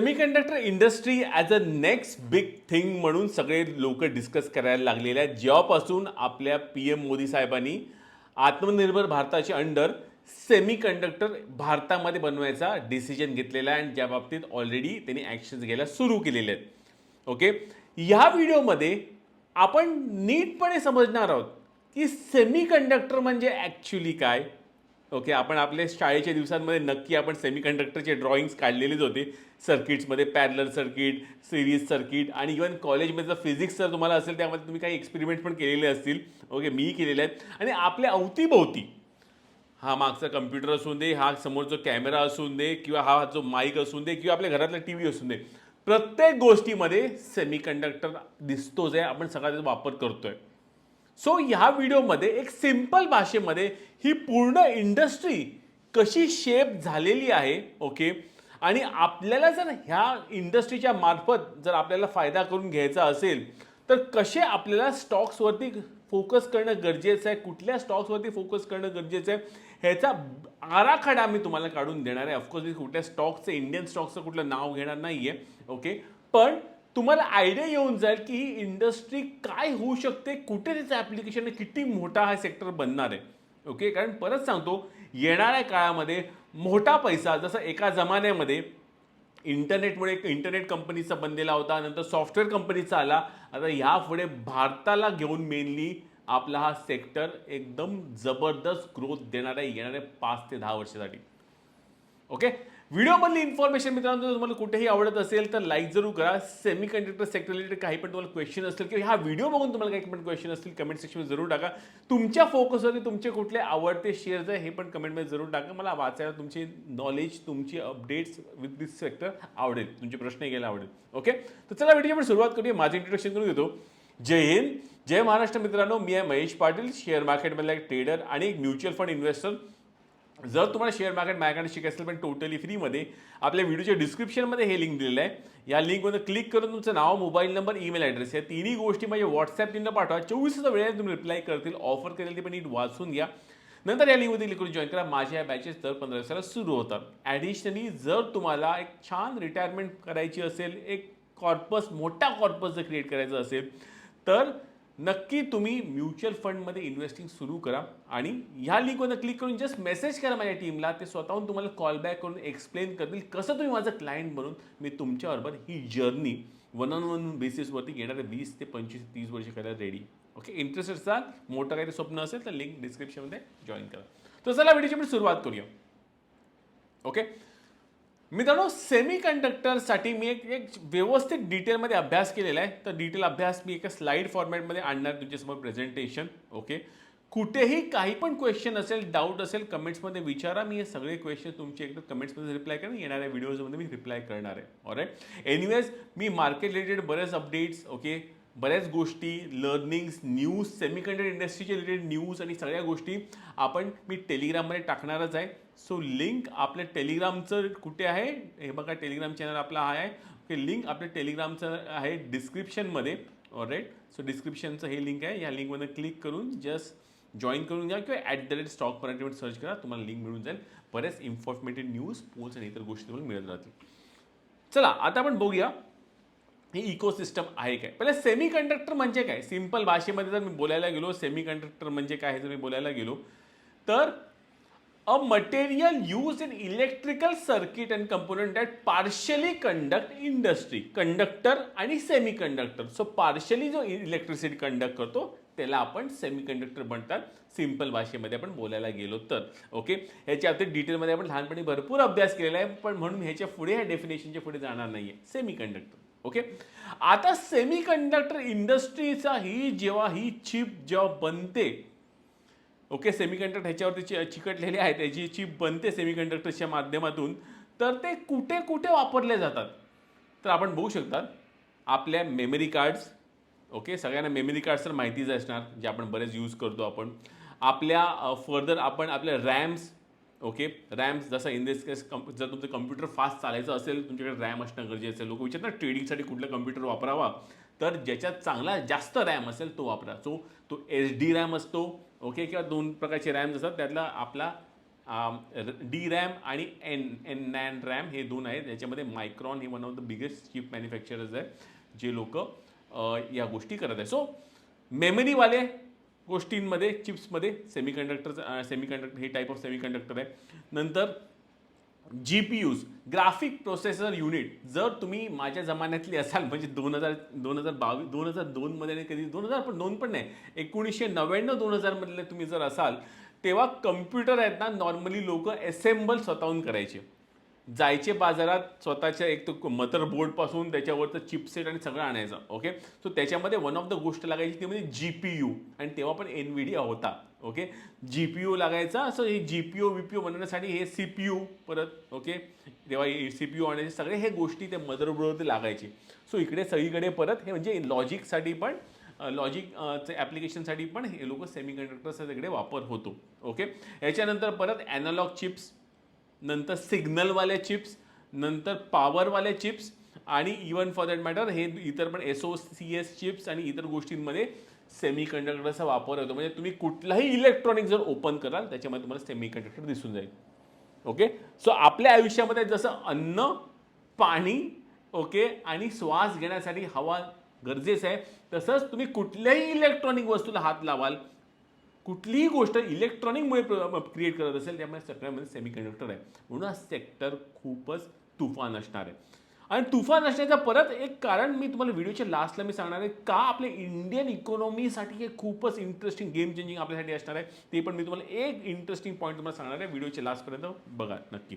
Semiconductor industry as a next big thing म्हणून सगळे लोक डिस्कस करायला लागलेले आहेत. जेव्हापासून आपल्या पी एम मोदी साहेबांनी आत्मनिर्भर भारताच्या अंडर सेमीकंडक्टर भारतामध्ये बनवायचा डिसिजन घेतलेला आहे. आणि ज्या बाबतीत ऑलरेडी त्यांनी ॲक्शन्स घ्यायला सुरू केलेले आहेत. ओके ह्या व्हिडिओमध्ये आपण नीटपणे समजणार आहोत की सेमीकंडक्टर म्हणजे ॲक्च्युली काय? ओके आपण आपले शाळेच्या दिवसांमध्ये नक्की आपण सेमीकंडक्टरचे ड्रॉइंग्स काढलेलेच होते. सर्किट्समध्ये पॅरलर सर्किट सिरीज सर्किट आणि इवन कॉलेजमध्ये जर फिजिक्स जर तुम्हाला असेल त्यामध्ये तुम्ही काही एक्सपेरिमेंट पण केलेले असतील. ओके मी केलेले आहेत. आणि आपल्या अवतीभोवती हा मागचा कम्प्युटर असून दे हा समोरचा कॅमेरा असून दे किंवा हा जो माईक असून दे किंवा आपल्या घरातला टी व्ही असून दे प्रत्येक गोष्टीमध्ये सेमीकंडक्टर दिसतोच आहे आपण सगळा त्याचा वापर करतो आहे सो ह्या व्हिडिओमध्ये एक सिंपल भाषेमध्ये ही पूर्ण इंडस्ट्री कशी शेप झालेली आहे ओके आणि आपल्याला जर ह्या इंडस्ट्रीच्या मार्फत जर आपल्याला फायदा करून घ्यायचा असेल तर कसे आपल्याला स्टॉक्सवरती फोकस करणं गरजेचं आहे कुठल्या स्टॉक्सवरती फोकस करणं गरजेचं आहे ह्याचा आराखडा मी तुम्हाला काढून देणार आहे. ऑफकोर्स मी कुठल्या स्टॉकचं इंडियन स्टॉकचं कुठलं नाव घेणार नाही आहे ओके पण तुम्हाला आयडिया येऊन जाईल की ही इंडस्ट्री काय होऊ शकते कुठे त्याचं ॲप्लिकेशन किती मोठा हा सेक्टर बनणार आहे. ओके कारण परत सांगतो येणाऱ्या काळामध्ये मोठा पैसा जसं एका जमान्यामध्ये इंटरनेटमुळे एक इंटरनेट कंपनीचा बनलेला होता नंतर सॉफ्टवेअर कंपनीचा आला. आता ह्या पुढे भारताला घेऊन मेनली आपला हा सेक्टर एकदम जबरदस्त ग्रोथ देणार आहे येणाऱ्या पाच ते दहा वर्षासाठी. ओके व्हिडिओमधली इन्फॉर्मेशन मित्रांनो जर तुम्हाला कुठेही आवडत असेल तर लाईक जरूर करा. सेमी कंडक्टर सेक्टर रिलेटेड काही पण तुम्हाला क्वेश्चन असतील किंवा हा व्हिडिओ बघून तुम्हाला काही पण क्वेश्चन असतील कमेंट सेक्शनमध्ये जरूर टाका. तुमच्या फोकसवरती तुमचे कुठले आवडते शेअर्स आहे हे पण कमेंटमध्ये जरूर टाका. मला वाचायला तुमची नॉलेज तुमची अपडेट्स विथ दिस सेक्टर आवडेल. तुमचे प्रश्न घ्यायला आवडेल. ओके तर चला व्हिडिओ आपण सुरुवात करूया. माझं इंट्रोडक्शन करून घेतो. जय हिंद. जय महाराष्ट्र मित्रांनो. मी आहे महेश पाटील शेअर मार्केटमधला एक ट्रेडर आणि एक म्युच्युअल फंड इन्व्हेस्टर जर तुम्हाला शेअर मार्केट माझ्याकडे शिकायचं असेल पण टोटली फ्रीमध्ये आपल्या व्हिडिओच्या डिस्क्रिप्शनमध्ये हे लिंक दिलेलं आहे. या लिंकमध्ये क्लिक करून तुमचं नाव मोबाईल नंबर ईमेल ॲड्रेस या तिन्ही गोष्टी माझ्या व्हॉट्सअप लिंकला पाठवा. चोवीस वेळेला तुम्ही रिप्लाय करतील ऑफर करेल ते पण नीट वाचून घ्या. नंतर या लिंकमध्ये क्लिक करून जॉईन करा. माझ्या या बॅचेस दर पंधरा दिवसाला सुरू होतात. ॲडिशनली जर तुम्हाला एक छान रिटायरमेंट करायची असेल एक कॉर्पस मोठा कॉर्पस जर क्रिएट करायचं असेल तर नक्की तुम्ही म्युच्युअल फंडमध्ये इन्व्हेस्टिंग सुरू करा आणि ह्या लिंकवर क्लिक करून जस्ट मेसेज करा माझ्या टीमला ते स्वतःहून तुम्हाला कॉल बॅक करून एक्सप्लेन करतील कसं तुम्ही माझं क्लायंट बनून मी तुमच्याबरोबर ही जर्नी वन ऑन वन बेसिसवरती येणारे वीस ते पंचवीस तीस वर्ष करायला रेडी ओके इंटरेस्टेड असाल मोठं काही स्वप्न असेल तर लिंक डिस्क्रिप्शनमध्ये जॉईन करा. तर चला व्हिडिओची आपण सुरुवात करूया. ओके मित्रांनो सेमी कंडक्टरसाठी मी एक एक व्यवस्थित डिटेलमध्ये अभ्यास केलेला आहे. तर डिटेल अभ्यास मी एका स्लाईड फॉर्मॅटमध्ये आणणार तुमच्यासमोर प्रेझेंटेशन ओके कुठेही काही पण क्वेश्चन असेल डाऊट असेल कमेंट्समध्ये विचारा. मी हे सगळे क्वेश्चन तुमचे एकदा कमेंट्समध्ये रिप्लाय करेन. येणाऱ्या व्हिडिओजमध्ये मी रिप्लाय करणार आहे. ऑलराईट एनिवेज मी मार्केट रिलेटेड बरेच अपडेट्स ओके बऱ्याच गोष्टी लर्निंग्स न्यूज सेमीकंडक्टर इंडस्ट्रीचे रिलेटेड न्यूज आणि सगळ्या गोष्टी आपण मी टेलिग्राममध्ये टाकणारच आहे. सो लिंक आपल्या टेलिग्रामचं कुठे आहे? हे बघा टेलिग्राम चॅनल आपला हा आहे. ओके लिंक आपल्या टेलिग्रामचं आहे डिस्क्रिप्शनमध्ये ऑलराईट सो डिस्क्रिप्शनचं हे लिंक आहे. या लिंकमध्ये क्लिक करून जस्ट जॉईन करून घ्या किंवा ॲट द रेट स्टॉक मराठीमध्ये सर्च करा. तुम्हाला लिंक मिळून जाईल. बरेच इन्फॉर्मेटिव्ह न्यूज पोल्स आणि इतर गोष्टी तुम्हाला मिळत राहतील. चला आता आपण बघूया ही इकोसिस्टम आहे काय? पहिले सेमी कंडक्टर म्हणजे काय? सिंपल भाषेमध्ये जर मी बोलायला गेलो सेमी कंडक्टर म्हणजे काय हे जर मी बोलायला गेलो तर a material use in electrical circuit and component that partially conduct industry conductor आणि सेमी कंडक्टर सो पार्शली जो इलेक्ट्रिसिटी कंडक्ट करतो त्याला आपण सेमी कंडक्टर म्हणतात. सिंपल भाषेमध्ये आपण बोलायला गेलो तर. ओके ह्याच्या बाबतीत डिटेलमध्ये आपण लहानपणी भरपूर अभ्यास केलेला आहे पण म्हणून ह्याच्या पुढे ह्या डेफिनेशनच्या पुढे जाणार नाही आहे सेमी कंडक्टर ओके आता सेमी कंडक्टर इंडस्ट्रीचा ही जेव्हा ही चिप जेव्हा बनते ओके सेमीकंडक्टर ह्याच्यावरती चिकटलेली आहे आहेत त्याची चिप बनते सेमीकंडक्टरच्या माध्यमातून तर ते कुठे कुठे वापरले जातात? तर आपण बघू शकतात आपल्या मेमरी कार्ड्स ओके सगळ्यांना मेमरी कार्ड्स तर माहितीच असणार जे आपण बरेच यूज करतो आपण. आपल्या फर्दर आपण आपल्या रॅम्स ओके? रॅम्स जसं इन दिस केस कम जर तुमचं कम्प्युटर फास्ट चालायचं असेल तुमच्याकडे रॅम असणं गरजेचं असेल लोक विचारतात ट्रेडिंगसाठी कुठला कम्प्युटर वापरावा? तर ज्याच्यात चांगला जास्त रॅम असेल तो वापरा. सो तो एच डी रॅम असतो ओके? किंवा दोन प्रकारचे रॅम्स असतात. त्यातला आपला डी रॅम आणि एन एन नॅन रॅम हे दोन आहेत. याच्यामध्ये मायक्रॉन हे one of the biggest chip manufacturers आहे जे लोक या गोष्टी करत आहे सो मेमरीवाले गोष्टींमध्ये चिप्समध्ये सेमीकंडक्टर सेमीकंडक्टर हे टाईप ऑफ सेमीकंडक्टर आहे. नंतर G P U graphic processor unit जर तुम्ही माझ्या जमान्यातली असाल म्हणजे दोन हजार दोन हजार बावीस दोन हजार दोनमध्ये आणि कधी दोन हजार पण दोन पण नाही एकोणीसशे नव्याण्णव दोन हजारमधले तुम्ही जर असाल तेव्हा कम्प्युटर आहेत ना नॉर्मली लोक असेंबल स्वतःहून करायचे. जायचे बाजारात स्वतःच्या एक तो मदरबोर्डपासून त्याच्यावरचं चिपसेट आणि सगळं आणायचं ओके सो त्याच्यामध्ये वन ऑफ द गोष्ट लागायची ती म्हणजे जी पी यू आणि तेव्हा पण एन व्हिडिया होता ओके जी पी यू लागायचा असं हे G P O V P O बनवण्यासाठी हे सी पी यू परत ओके तेव्हा सी पी यू आणायचे सगळे हे गोष्टी ते मदरबोर्डवरती लागायचे. सो इकडे सगळीकडे परत हे म्हणजे लॉजिकसाठी पण लॉजिक ॲप्लिकेशनसाठी पण हे लोक सेमी कंडक्टरचा तिकडे वापर होतो ओके याच्यानंतर परत ॲनालॉग चिप्स नंतर सिग्नलवाल्या चिप्स नंतर पॉवरवाल्या चिप्स आणि इवन फॉर दॅट मॅटर हे इतर पण S O C S chips आणि इतर गोष्टींमध्ये सेमी कंडक्टरचा वापर होतो. म्हणजे तुम्ही कुठलाही इलेक्ट्रॉनिक जर ओपन कराल त्याच्यामध्ये तुम्हाला सेमी कंडक्टर दिसून जाईल. ओके सो आपल्या आयुष्यामध्ये जसं अन्न पाणी ओके आणि श्वास घेण्यासाठी हवा गरजेचं आहे तसंच तुम्ही कुठल्याही इलेक्ट्रॉनिक वस्तूला हात लावाल कुठलीही गोष्ट इलेक्ट्रॉनिकमुळे क्रिएट करत असेल त्यामुळे सगळ्यामध्ये सेमी कंडक्टर आहे. म्हणून हा सेक्टर खूपच तुफान असणार आहे. आणि तुफान असण्याचं परत एक कारण मी तुम्हाला व्हिडिओच्या लास्टला मी सांगणार आहे का आपल्या इंडियन इकॉनॉमीसाठी हे खूपच इंटरेस्टिंग गेम चेंजिंग आपल्यासाठी असणार आहे ते पण मी तुम्हाला एक इंटरेस्टिंग पॉईंट तुम्हाला सांगणार आहे व्हिडिओच्या लास्टपर्यंत बघा नक्की.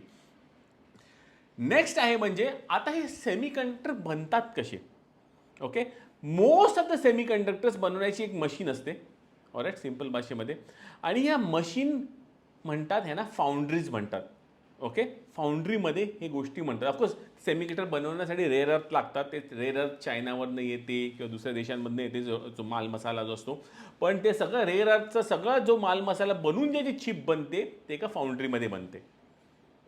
नेक्स्ट आहे म्हणजे आता हे सेमी कंडक्टर बनतात कसे? Okay most of the semiconductors बनवण्याची एक मशीन असते. ऑराईट सिंपल भाषेमध्ये. आणि या मशीन म्हणतात ह्यांना फाउंड्रीज म्हणतात. ओके फाउंड्रीमध्ये हे गोष्टी म्हणतात. ऑफकोर्स सेमिकेटर बनवण्यासाठी रेअर अर्थ लागतात. ते रेअर अर्थ चायनावरनं येते किंवा दुसऱ्या देशांमधनं येते जो जो माल मसाला जो असतो. पण ते सगळं रेअर अर्थचा सगळा जो माल मसाला बनवून जे जी चिप बनते ते एका फाउंड्रीमध्ये बनते.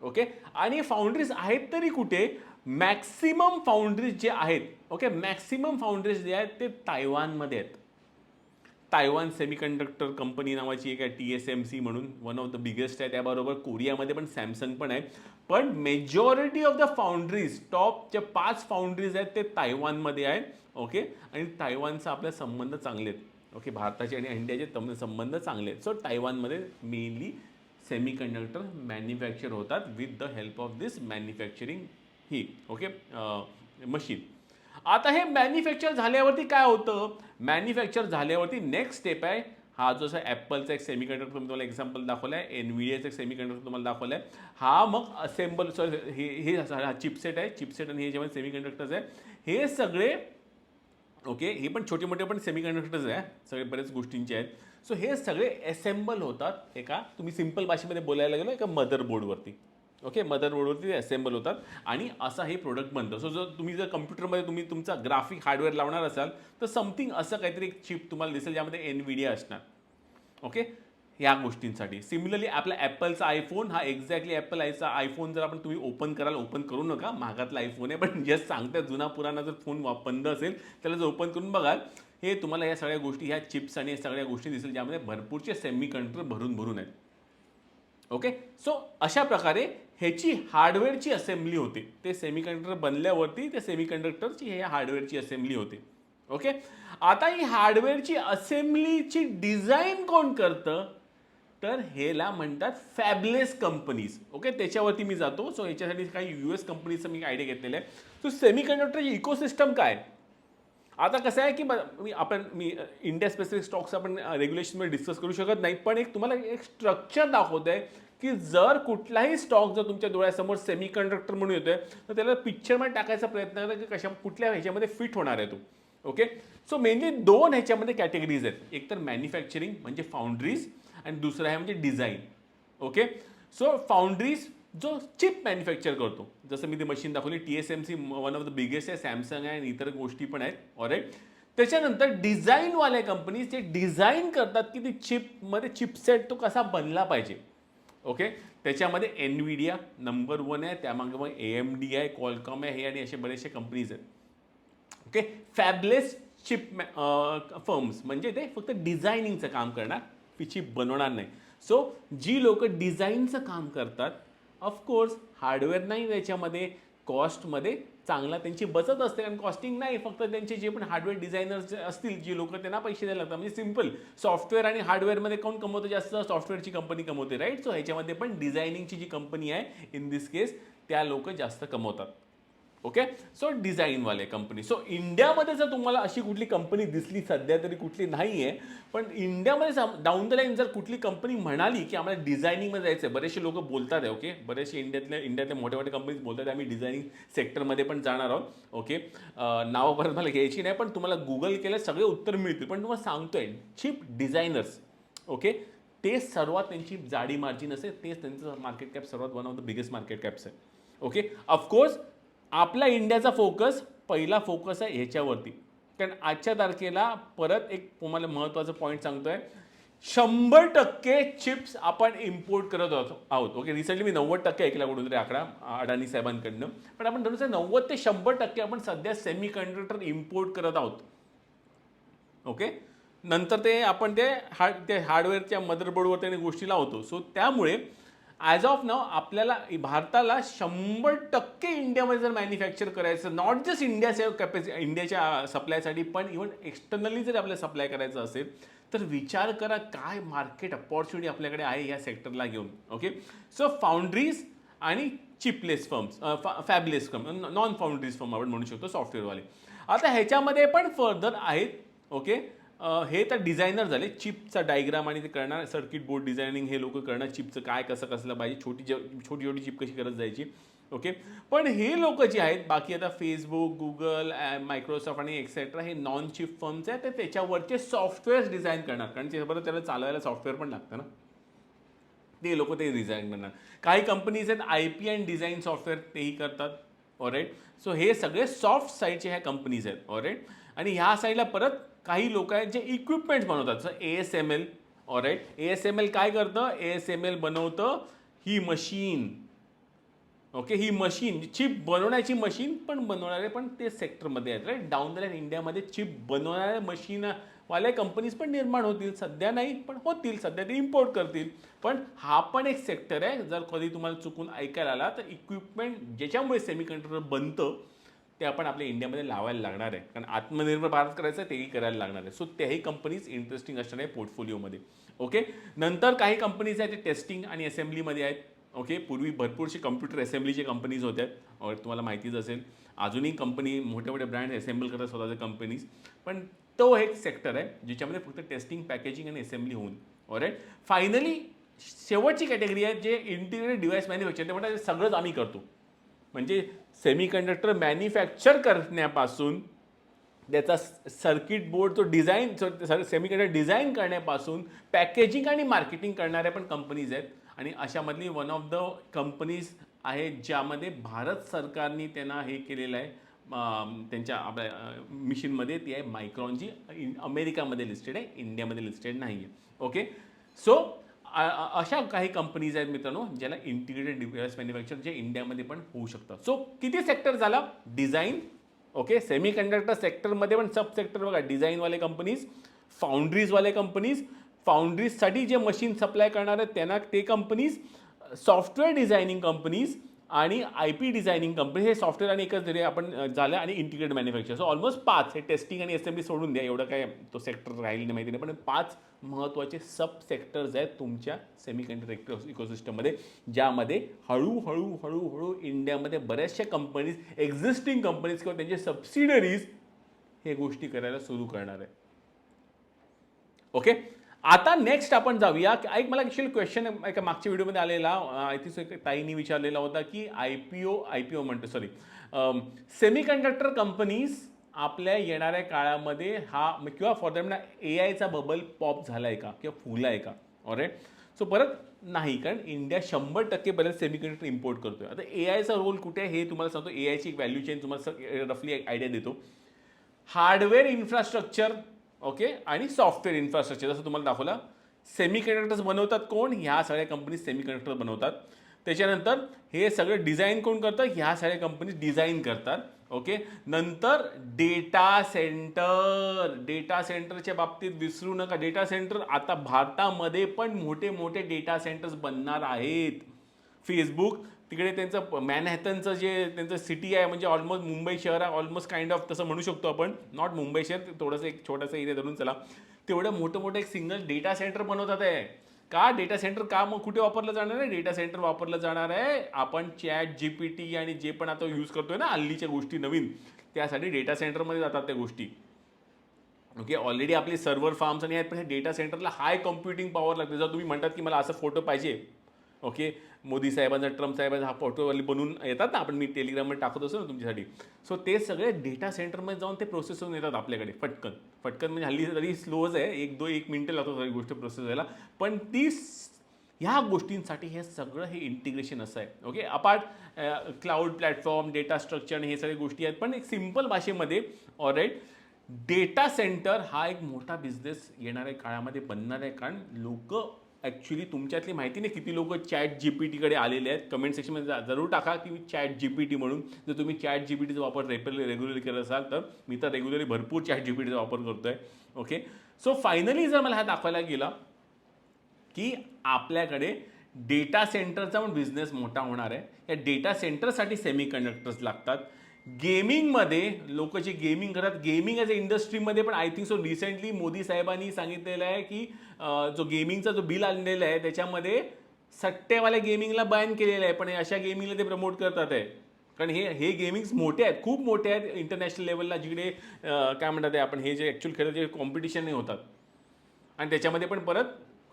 ओके आणि फाउंड्रीज आहेत तरी कुठे? मॅक्सिमम फाउंड्रीज जे आहेत ओके मॅक्सिमम फाउंड्रीज जे आहेत ते तायवानमध्ये आहेत. तायवान सेमीकंडक्टर कंपनी नावाची एक आहे टी एस एम सी म्हणून. वन ऑफ द बिगेस्ट आहे त्याबरोबर कोरियामध्ये पण सॅमसंग पण आहे. पण मेजॉरिटी ऑफ द फाउंड्रीज टॉपच्या पाच फाउंड्रीज आहेत ते तायवानमध्ये आहेत. ओके आणि तायवानचा आपल्या संबंध चांगले आहेत. ओके भारताचे आणि इंडियाचे तम संबंध चांगले आहेत. सो तायवानमध्ये मेनली सेमीकंडक्टर मॅन्युफॅक्चर होतात with the help of this manufacturing he. Okay machine आता हे मॅन्युफॅक्चर झाल्यावरती काय होतं? मॅन्युफॅक्चर झाल्यावरती नेक्स्ट स्टेप आहे. हा जो असा ॲपलचा एक सेमी कंडक्टर तुम्हाला एक्झाम्पल दाखवला आहे एनव्हिडियाचा एक सेमी कंडक्टर तुम्हाला दाखवला आहे हा मग असेंबल सॉरी हे हे हा चिपसेट आहे. चिपसेट आणि हे जेव्हा सेमी कंडक्टर्स आहे हे सगळे ओके हे पण छोटे मोठे पण सेमी कंडक्टर्स आहे. सगळे बरेच गोष्टींचे आहेत. सो हे सगळे असेंबल होतात एका तुम्ही सिंपल भाषेमध्ये बोलायला गेलो एका मदरबोर्डवरती ओके मदरबोर्डवरती असेंबल होतात. आणि असा हे प्रोडक्ट बनतं. सो जर तुम्ही जर कम्प्युटरमध्ये तुम्ही तुमचा ग्राफिक हार्डवेअर लावणार असाल तर समथिंग असं काहीतरी एक चिप तुम्हाला दिसेल ज्यामध्ये एनविडिया असणार. ओके ह्या गोष्टींसाठी. सिमिलरली आपला ॲपलचा आयफोन हा एक्झॅक्टली ॲपल आयचा आयफोन जर आपण तुम्ही ओपन कराल ओपन करू नका. महागातला आयफोन आहे पण जस्ट सांगता जुना पुराणा जर फोन बंद असेल त्याला जर ओपन करून बघाल हे तुम्हाला या सगळ्या गोष्टी ह्या चिप्स आणि या सगळ्या गोष्टी दिसेल ज्यामध्ये भरपूरचे सेमी कंट्रोल भरून भरून आहेत. ओके सो अशा प्रकारे ह्याची हार्डवेअरची असेंब्ली होते. ते सेमीकंडक्टर बनल्यावरती ते सेमी कंडक्टरची हे हार्डवेअरची असेंब्ली होते. ओके आता ही हार्डवेअरची असेंब्लीची डिझाईन कोण करतं? तर हेला म्हणतात फॅबलेस कंपनीज. ओके त्याच्यावरती मी जातो. सो याच्यासाठी काही यू एस कंपनीचं मी आयडिया घेतलेलं आहे. सो सेमीकंडक्टरची इकोसिस्टम काय? आता कसं आहे की मी आपण मी इंडिया स्पेसिफिक स्टॉक्स आपण रेग्युलेशनमध्ये डिस्कस करू शकत नाही. पण एक तुम्हाला एक स्ट्रक्चर दाखवत आहे की जर कुठलाही स्टॉक जर तुमच्या डोळ्यासमोर सेमी कंडक्टर म्हणून येतोय तर त्याला पिक्चरमध्ये टाकायचा प्रयत्न करा की कशा कुठल्या ह्याच्यामध्ये फिट होणार आहे तो. ओके सो मेनली दोन ह्याच्यामध्ये कॅटेगरीज आहेत. एक तर मॅन्युफॅक्चरिंग म्हणजे फाउंड्रीज आणि दुसरं आहे म्हणजे डिझाईन ओके सो फाउंड्रीज जो चिप मॅन्युफॅक्चर करतो. जसं मी ती मशीन दाखवली T S M C one of the biggest आहे सॅमसंग आहे आणि इतर गोष्टी पण आहेत. ऑरेट त्याच्यानंतर डिझाईनवाल्या कंपनीज जे डिझाईन करतात की ती चिपमध्ये चिपसेट तो कसा बनला पाहिजे. ओके? त्याच्यामध्ये एनविडिया नंबर वन आहे त्यामागे मग ए एम डी आहे कॉलकॉम आहे हे आणि असे बरेचसे कंपनीज आहेत. ओके? फॅबलेस चिप फर्म्स म्हणजे ते फक्त डिझायनिंगचं काम करणार ती चिप बनवणार नाही. सो जी लोक डिझाईनचं काम करतात ऑफकोर्स हार्डवेअर नाही त्याच्यामध्ये कॉस्टमध्ये चांगला त्यांची बचत असते कारण कॉस्टिंग नाही फक्त त्यांचे जे पण हार्डवेअर डिझायनर्स असतील जी लोक त्यांना पैसे द्यायला लागतात. म्हणजे सिंपल सॉफ्टवेअर आणि हार्डवेअरमध्ये कोण कमवतं? जास्त सॉफ्टवेअरची कंपनी कमवते राईट सो ह्याच्यामध्ये पण डिझायनिंगची जी कंपनी आहे इन दिस केस त्या लोक जास्त कमवतात. ओके? सो डिझाईनवाले कंपनी सो इंडियामध्ये जर तुम्हाला अशी कुठली कंपनी दिसली सध्या तरी कुठली नाही आहे पण इंडियामध्ये डाऊन द लाईन जर कुठली कंपनी म्हणाली की आम्हाला डिझायनिंगमध्ये जायचं आहे बरेचसे लोक बोलतात आहे ओके? बरेचसे इंडियातल्या इंडियातल्या मोठ्या मोठ्या कंपनीज बोलतात आम्ही डिझायनिंग सेक्टरमध्ये पण जाणार आहोत ओके? नावं परत मला घ्यायची नाही पण तुम्हाला गुगल केलं सगळे उत्तर मिळतील. पण तुम्हाला सांगतोय चीप डिझायनर्स ओके? ते सर्वात त्यांची जाडी मार्जिन असेल तेच त्यांचं मार्केट कॅप सर्वात one of the biggest market caps आहे ओके? ऑफकोर्स आपला इंडियाचा फोकस पहिला फोकस आहे ह्याच्यावरती. कारण आजच्या तारखेला परत एक तुम्हाला महत्त्वाचं पॉईंट सांगतोय. शंभर टक्के चिप्स आपण इम्पोर्ट करत आहोत- आहोत. ओके रिसेंटली मी नव्वद टक्के ऐकला कुठून तरी आकडा अडाणी साहेबांकडनं. पण आपण धरून नव्वद ते शंभर टक्के आपण सध्या सेमी कंडक्टर इम्पोर्ट करत आहोत. ओके नंतर ते आपण ते हार्ड ते हार्डवेअरच्या मदरबोर्डवर त्याने गोष्टी लावतो. सो त्यामुळे ॲज ऑफ नाव आपल्याला भारताला शंभर टक्के इंडियामध्ये जर मॅन्युफॅक्चर करायचं नॉट जस्ट इंडियाच्या कॅपॅसि इंडियाच्या सप्लायसाठी पण इव्हन एक्सटर्नली जर आपल्याला सप्लाय करायचं असेल तर विचार करा काय मार्केट अपॉर्च्युनिटी आपल्याकडे आहे या सेक्टरला घेऊन ओके सो फाउंड्रीज आणि chipless firms fabless firm non foundries firm आपण म्हणू शकतो सॉफ्टवेअरवाले आता ह्याच्यामध्ये पण फर्दर आहेत ओके हे तर डिझायनर झाले. चिपचा डायग्राम आणि ते करणार सर्किट बोर्ड डिझायनिंग हे लोक करणार चिपचं काय कसं कसलं पाहिजे. छोटी छोटी छोटी चिप कशी करत जायची. ओके? पण हे लोक जे आहेत बाकी आता फेसबुक गुगल मायक्रोसॉफ्ट आणि एक्सेट्रा हे नॉन चिप फर्म्स आहेत ते त्याच्यावरचे सॉफ्टवेअर्स डिझाईन करणार. कारण ते बरं त्याला चालवायला सॉफ्टवेअर पण लागतं ना. ते लोक ते डिझाईन करणार. काही कंपनीज आहेत I P and design software तेही करतात. ऑरेट सो हे सगळे सॉफ्ट साईडचे ह्या कंपनीज आहेत. ऑरेट आणि ह्या साईडला परत काही लोक आहेत जे इक्विपमेंट्स बनवतात. जसं A S M L alright A S M L काय करतं? ए एस एम एल बनवतं ही मशीन ओके ही मशीन चिप बनवण्याची मशीन पण बनवणारे पण ते सेक्टरमध्ये आहेत राईट डाऊन द लाईन इंडियामध्ये चिप बनवणाऱ्या मशीनवाल्या कंपनीज पण निर्माण होतील. सध्या नाही पण होतील. सध्या ते इम्पोर्ट करतील. पण हा पण एक सेक्टर आहे. जर कधी तुम्हाला चुकून ऐकायला आला तर इक्विपमेंट ज्याच्यामुळे सेमी कंडक्टर बनतं ते आपण आपल्या इंडियामध्ये लावायला लागणार आहे. कारण आत्मनिर्भर भारत करायचं आहे तेही करायला लागणार आहे. सो त्याही कंपनीज इंटरेस्टिंग असणार आहे पोर्टफोलिओमध्ये ओके नंतर काही कंपनीज आहेत ते टेस्टिंग आणि असेंब्लीमध्ये आहेत. ओके पूर्वी भरपूरशी कम्प्युटर असेंब्लीचे कंपनीज होत्या और तुम्हाला माहितीच असेल अजूनही कंपनी मोठे मोठे ब्रँड असेंबल करतात स्वतःच्या कंपनीज पण तो एक सेक्टर आहे ज्याच्यामध्ये फक्त टेस्टिंग पॅकेजिंग आणि असेंब्ली होऊन. ऑरेट फायनली शेवटची कॅटेगरी आहे जे इंटिरियर डिव्हाइस मॅन्युफॅक्चर ते म्हणतात सगळंच आम्ही करतो. म्हणजे सेमीकंडक्टर मॅन्युफॅक्चर करण्यापासून त्याचा सर्किट बोर्ड तो डिझाईन सेमीकंडक्टर डिझाईन करण्यापासून पॅकेजिंग आणि मार्केटिंग करणाऱ्या पण कंपनीज आहेत. आणि अशामधली वन ऑफ द कंपनीज आहेत ज्यामध्ये भारत सरकारने त्यांना हे केलेलं आहे. त्यांच्या आपल्या मिशनमध्ये ती आहे मायक्रॉन जी. इन अमेरिकामध्ये लिस्टेड आहे इंडियामध्ये लिस्टेड नाही आहे ओके सो अशा काही कंपनीज आहेत मित्रांनो ज्याला इंटिग्रेटेड डिव्हाइस मॅन्युफॅक्चर जे इंडियामध्ये पण होऊ शकतं. सो किती सेक्टर झाला? डिझाईन ओके सेमी कंडक्टर सेक्टरमध्ये पण सब सेक्टर बघा डिझाईनवाले कंपनीज फाउंड्रीजवाले कंपनीज फाउंड्रीजसाठी जे मशीन सप्लाय करणार आहेत त्यांना ते कंपनीज सॉफ्टवेअर डिझायनिंग कंपनीज आणि आय पी डिझायनिंग कंपनी हे सॉफ्टवेअर आणि एकच जरी आपण झालं आणि इंटिग्रेट मॅन्युफॅक्चर सो ऑलमोस्ट पाच हे टेस्टिंग आणि असेंब्ली सोडून द्या. एवढं काय तो सेक्टर राहील नाही माहिती नाही. पण पाच महत्त्वाचे सब सेक्टर्स आहेत तुमच्या सेमी कंडक्टर इकोसिस्टममध्ये ज्यामध्ये हळूहळू हळूहळू इंडियामध्ये बऱ्याचशा कंपनीज एक्झिस्टिंग कंपनीज किंवा त्यांचे सबसिडरीज हे गोष्टी करायला सुरू करणार आहे ओके आता नेक्स्ट आपण जाऊया. एक मला ॲक्च्युअली क्वेश्चन एका मागच्या व्हिडिओमध्ये आलेला आय थिंक एक ताईंनी विचारलेला होता की I P O I P O म्हणतो सॉरी सेमी कंडक्टर कंपनीज आपल्या येणाऱ्या काळामध्ये हा किंवा फॉर दॅट ए आयचा बबल पॉप झाला आहे का? किंवा फुला आहे का? ऑरेट सो परत नाही कारण इंडिया शंभर टक्के पर्यंत सेमी कंडक्टर इम्पोर्ट आहे आता ए आयचा रोल कुठे आहे हे तुम्हाला सांगतो. ए आयची एक व्हॅल्यू चेन तुम्हाला रफली एक आयडिया देतो. Hardware infrastructure okay? आणि सॉफ्टवेअर इन्फ्रास्ट्रक्चर जसं तुम्हाला दाखवलं सेमी कंडक्टर्स बनवतात कोण? ह्या सगळ्या कंपनी सेमी कंडक्टर बनवतात. त्याच्यानंतर हे सगळं डिझाईन कोण करतं? ह्या सगळ्या कंपनी डिझाईन करतात. ओके? नंतर डेटा सेंटर डेटा सेंटरच्या बाबतीत विसरू नका. डेटा सेंटर आता भारतामध्ये पण मोठे मोठे डेटा सेंटर्स बनणार आहेत. फेसबुक तिकडे त्यांचं मॅनहॅटनचं जे त्यांचं सिटी आहे म्हणजे ऑलमोस्ट मुंबई शहर आहे ऑलमोस्ट काइंड ऑफ तसं म्हणू शकतो आपण. नॉट मुंबई शहर थोडंसं एक छोटासा एरिया धरून चला. तेवढं मोठं मोठं एक सिंगल डेटा सेंटर बनवतात आहे का? डेटा सेंटर का मग कुठे वापरलं जाणार आहे? डेटा सेंटर वापरलं जाणार आहे. आपण चॅट जी पी टी आणि जे पण आता यूज करतोय ना हल्लीच्या गोष्टी नवीन त्यासाठी डेटा सेंटरमध्ये जातात त्या गोष्टी. ओके ऑलरेडी आपले सर्व्हर फार्म्स आणि आहेत पण हे डेटा सेंटरला हाय कम्प्युटिंग पॉवर लागते. जर तुम्ही म्हणतात की मला असं फोटो पाहिजे. ओके मोदी साहेबांचा ट्रम्प साहेबांचा हा फोटोवाली बनवून येतात ना आपण मी टेलिग्राममध्ये टाकत असतो ना तुमच्यासाठी. सो ते सगळे डेटा सेंटरमध्ये जाऊन ते प्रोसेस होऊन येतात आपल्याकडे फटकन. फटकन म्हणजे हल्ली तरी स्लोच आहे एक दो एक मिनटं लागतो सगळी गोष्ट प्रोसेस व्हायला. पण ती ह्या गोष्टींसाठी हे सगळं हे इंटिग्रेशन असं आहे. Okay apart cloud platform data structure आणि हे सगळे गोष्टी आहेत पण एक सिंपल भाषेमध्ये ऑलराईट डेटा सेंटर हा एक मोठा बिझनेस येणाऱ्या काळामध्ये बनणार आहे. कारण लोक ॲक्च्युली तुमच्यातली माहिती नाही किती लोक चॅट जी पी टीकडे आलेले आहेत. कमेंट सेक्शनमध्ये जा- जरूर टाका की चॅट जी पी टी म्हणून. जर तुम्ही चॅट जी पी टीचा वापर रेग्युलर रेग्युलरली करत असाल तर मी तर रेग्युलरली भरपूर चॅट जी पी टीचा वापर करतो आहे ओके सो फायनली जर मला हा दाखवायला गेला की आपल्याकडे डेटा सेंटरचा पण बिझनेस मोठा होणार आहे. या डेटा सेंटरसाठी सेमी कंडक्टर्स लागतात. गेमिंगमध्ये लोक जे गेमिंग करतात गेमिंग ॲज अ इंडस्ट्रीमध्ये पण I think so recently Modi साहेबांनी सांगितलेलं आहे की जो गेमिंगचा जो बिल आणलेला आहे त्याच्यामध्ये सट्टेवाल्या गेमिंगला बॅन केलेलं आहे पण अशा गेमिंगला ते प्रमोट करतात आहे. कारण हे हे गेमिंग्स मोठे आहेत खूप मोठे आहेत इंटरनॅशनल लेवलला जिकडे काय म्हणतात आपण हे जे ॲक्च्युअल खेळ जे कॉम्पिटिशन होतात. आणि त्याच्यामध्ये पण परत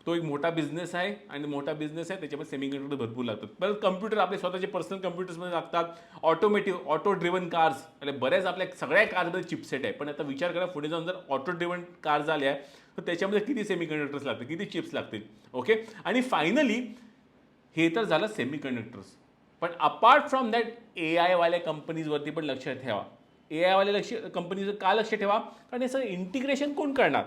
तो एक मोठा बिझनेस आहे आणि मोठा बिझनेस आहे त्याच्यामध्ये सेमी कंडक्टर भरपूर लागतात. परत कम्प्युटर आपले स्वतःचे पर्सनल कम्प्युटर्समध्ये लागतात. ऑटोमेटिव्ह ऑटो ड्रिव्हन कार्स म्हणजे बऱ्याच आपल्या सगळ्या कारमध्ये चिपसेट आहे. पण आता विचार करा पुढे जाऊन जर ऑटो ड्रिव्हन कार झाल्या तर त्याच्यामध्ये किती सेमी कंडक्टर्स लागतील किती चिप्स लागतील? ओके आणि फायनली हे तर झालं सेमी कंडक्टर्स पण अपार्ट फ्रॉम दॅट ए आयवाल्या कंपनीजवरती पण लक्ष ठेवा. ए आयवाल्या लक्ष कंपनीचं का लक्ष ठेवा? कारण हे सगळं इंटिग्रेशन कोण करणार?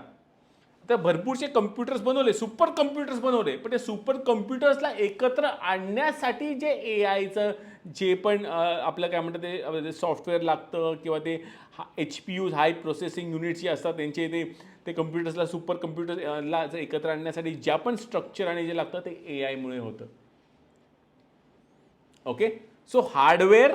तर भरपूरसे कम्प्युटर्स बनवले सुपर कम्प्युटर्स बनवले. पण ते सुपर कम्प्युटर्सला एकत्र आणण्यासाठी जे ए आयचं जे पण आपलं काय म्हणतात ते सॉफ्टवेअर लागतं किंवा ते H P Us high processing units जे असतात त्यांचे ते ते कम्प्युटर्सला सुपर कम्प्युटरला एकत्र आणण्यासाठी ज्या पण स्ट्रक्चर आणि जे लागतं ते ए आयमुळे होतं. ओके सो हार्डवेअर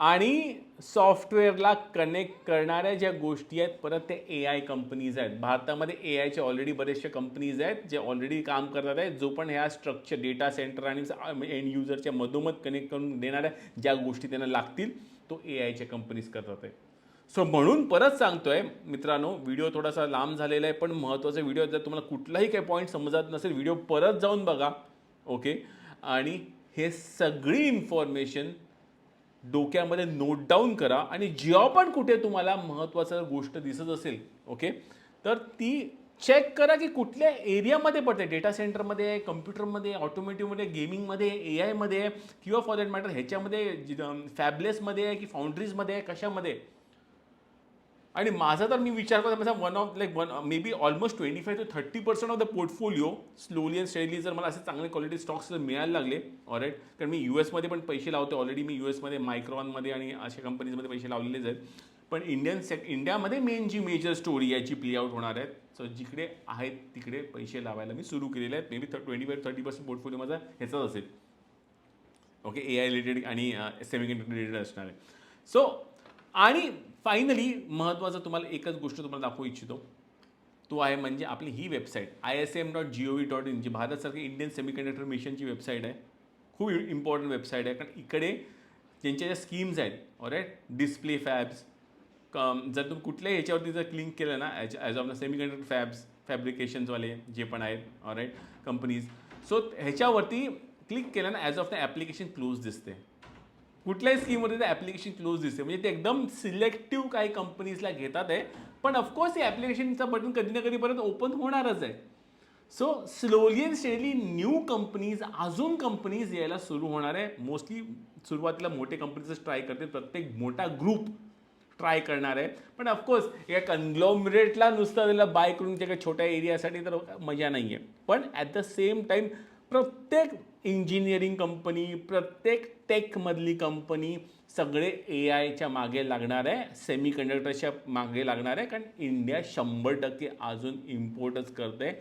आणि सॉफ्टवेअरला कनेक्ट करणाऱ्या ज्या गोष्टी आहेत परत ते ए आय कंपनीज आहेत. भारतामध्ये ए आयचे ऑलरेडी बरेचसे कंपनीज आहेत जे ऑलरेडी काम करतात आहेत जो पण ह्या स्ट्रक्चर डेटा सेंटर आणि एंड युजरच्या मधोमध कनेक्ट करून देणाऱ्या ज्या गोष्टी त्यांना लागतील तो ए आयच्या कंपनीज करतात आहे सो म्हणून परत सांगतोय मित्रांनो व्हिडिओ थोडासा लांब झालेला आहे पण महत्त्वाचा व्हिडिओ जर तुम्हाला कुठलाही काही पॉईंट समजत नसेल व्हिडिओ परत जाऊन बघा ओके आणि हे सगळी इन्फॉर्मेशन डोक्यामध्ये नोट डाऊन करा आणि जेव्हा पण कुठे तुम्हाला महत्त्वाचं गोष्ट दिसत असेल ओके तर ती चेक करा की कुठल्या एरियामध्ये पडते डेटा सेंटरमध्ये कम्प्युटरमध्ये ऑटोमेटिव्हमध्ये गेमिंगमध्ये ए आयमध्ये किंवा फॉर दॅट मॅटर ह्याच्यामध्ये फॅबलेसमध्ये आहे की फाउंड्रीजमध्ये आहे कशामध्ये आहे? आणि माझा तर मी विचार करतो माझा one of like one maybe almost twenty five to thirty percent of the portfolio slowly and steadily जर मला असे चांगले क्वालिटी स्टॉक्स जर मिळायला लागले ऑलराईट कारण मी यू एसमध्ये पण पैसे लावते ऑलरेडी मी यू एसमध्ये मायक्रॉनमध्ये आणि अशा कंपनीजमध्ये पैसे लावलेलेच आहेत. पण इंडियन सेक इंडियामध्ये मेन जी मेजर स्टोरी याची प्ले आउट होणार आहेत सो जिकडे आहेत तिकडे पैसे लावायला मी सुरू केलेले आहेत. Maybe twenty five thirty percent portfolio माझा ह्याचाच असेल. ओके ए आय रिलेटेड आणि सेमी रिलेटेड असणार आहे. सो आणि फायनली महत्त्वाचं तुम्हाला एकच गोष्ट तुम्हाला दाखवू इच्छितो. तो आहे म्हणजे आपली ही website I S M dot G O V dot in जी भारतसारखी इंडियन सेमीकंडक्टर मिशनची वेबसाईट आहे. खूप इम्पॉर्टंट वेबसाईट आहे. कारण इकडे ज्यांच्या ज्या स्कीम्स आहेत ऑराईट डिस्प्ले फॅब्स जर तुम्ही कुठल्याही ह्याच्यावरती जर क्लिक केलं ना as as of the semiconductor fabs फॅब्रिकेशन्सवाले जे पण आहेत ऑराईट कंपनीज सो ह्याच्यावरती क्लिक केलं ना as of the application close दिसते. कुठल्याही स्कीममध्ये ते ॲप्लिकेशन क्लोज दिसते. म्हणजे ते एकदम सिलेक्टिव्ह काही कंपनीजला घेतात आहे पण ऑफकोर्स हे ॲप्लिकेशनचं बटन कधी ना कधीपर्यंत ओपन होणारच आहे. So slowly and steadily new companies अजून कंपनीज यायला सुरू होणार आहे. मोस्टली सुरुवातीला मोठे कंपनीजच ट्राय करते प्रत्येक मोठा ग्रुप ट्राय करणार आहे. पण ऑफकोर्स या कन्ग्लॉमरेटला नुसतं त्याला बाय करून त्या छोट्या एरियासाठी तर मजा नाही आहे पण ॲट द सेम टाईम प्रत्येक इंजिनिअरिंग कंपनी प्रत्येक टेकमधली कंपनी सगळे ए आयच्या मागे लागणार आहे सेमी कंडक्टरच्या मागे लागणार आहे कारण इंडिया शंभर टक्के अजून इम्पोर्टच करते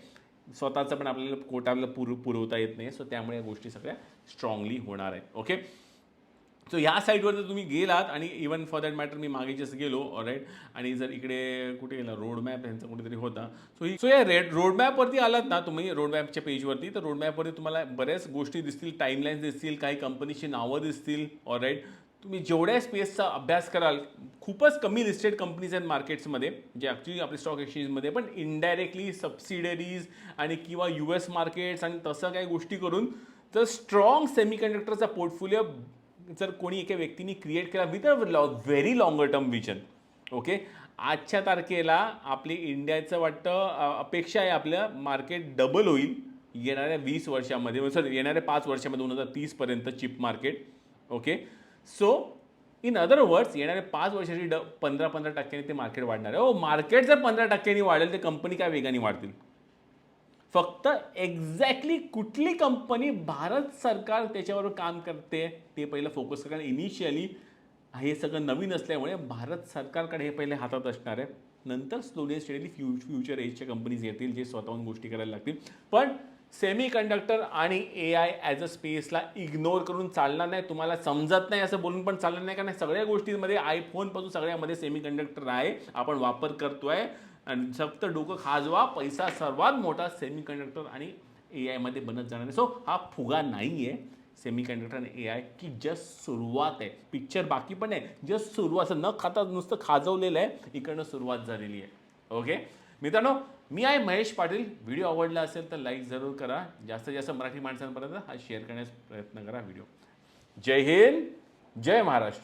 स्वतःचं पण आपल्याला कोटाला पुर पुरवता येत नाही सो त्यामुळे या गोष्टी सगळ्या स्ट्रॉंगली होणार आहे ओके सो ह्या साईटवर जर तुम्ही गेलात आणि इवन फॉर दॅट मॅटर मी मागे जसं गेलो ऑलराईट आणि जर इकडे कुठे गेला रोड मॅप यांचा कुठेतरी होता. सो ही सो या रेड रोड मॅपवरती आलात ना तुम्ही रोड मॅपच्या पेजवरती तर रोड मॅपवरती तुम्हाला बऱ्याच गोष्टी दिसतील टाईमलाईन्स दिसतील काही कंपनीची नावं दिसतील ऑलराईट तुम्ही जेवढ्या स्पेसचा अभ्यास कराल खूपच कमी लिस्टेड कंपनीज आहेत मार्केट्समध्ये जे ॲक्च्युली आपले स्टॉक एक्सचेंजमध्ये पण इनडायरेक्टली सबसिडरीज आणि किंवा यू एस मार्केट्स आणि तसं काही गोष्टी करून तर स्ट्रॉंग सेमीकंडक्टरचा पोर्टफोलिओ जर कोणी एका व्यक्तीने क्रिएट केला with a very longer term vision okay आजच्या तारखेला आपली इंडियाचं वाटतं अपेक्षा आहे आपलं मार्केट डबल होईल येणाऱ्या वीस वर्षामध्ये म्हणजे सॉरी येणाऱ्या पाच वर्षामध्ये दोन हजार तीसपर्यंत chip market okay so in other words येणाऱ्या पाच वर्षाची ड पंधरा पंधरा टक्क्यांनी ते मार्केट वाढणार आहे. हो मार्केट जर पंधरा टक्क्यांनी वाढेल तर कंपनी काय वेगाने वाढतील? फक्त एक्झॅक्टली कुठली कंपनी भारत सरकार त्याच्यावर काम करते ते पहिलं फोकस कारण इनिशियली हे सगळं नवीन असल्यामुळे भारत सरकारकडे हे पहिले हातात असणार आहे. नंतर स्लोली स्टेडली फ्यू फ्युचर एजच्या कंपनीज येतील जे स्वतःहून गोष्टी करायला लागतील. पण सेमी कंडक्टर आणि ए आय ॲज अ स्पेसला इग्नोर करून चालणार नाही. तुम्हाला समजत नाही असं बोलून पण चालणार नाही. कारण सगळ्या गोष्टींमध्ये आयफोनपासून सगळ्यामध्ये सेमी कंडक्टर आहे. आपण वापर करतो आहे आणि फक्त डोकं खाजवा पैसा सर्वात मोठा सेमी कंडक्टर आणि ए आयमध्ये बनत जाणार. आहे सो हा फुगा नाही आहे सेमी कंडक्टर आणि ए आय की जस्ट सुरुवात आहे. पिक्चर बाकी पण आहे. जस्ट सुरुवात. न खाता नुसतं खाजवलेलं आहे. इकडनं सुरुवात झालेली आहे. ओके मित्रांनो मी आहे महेश पाटील. व्हिडिओ आवडला असेल तर लाईक जरूर करा. जास्तीत जास्त मराठी माणसांपर्यंत हा शेअर करण्याचा प्रयत्न करा व्हिडिओ जय हिंद. जय महाराष्ट्र.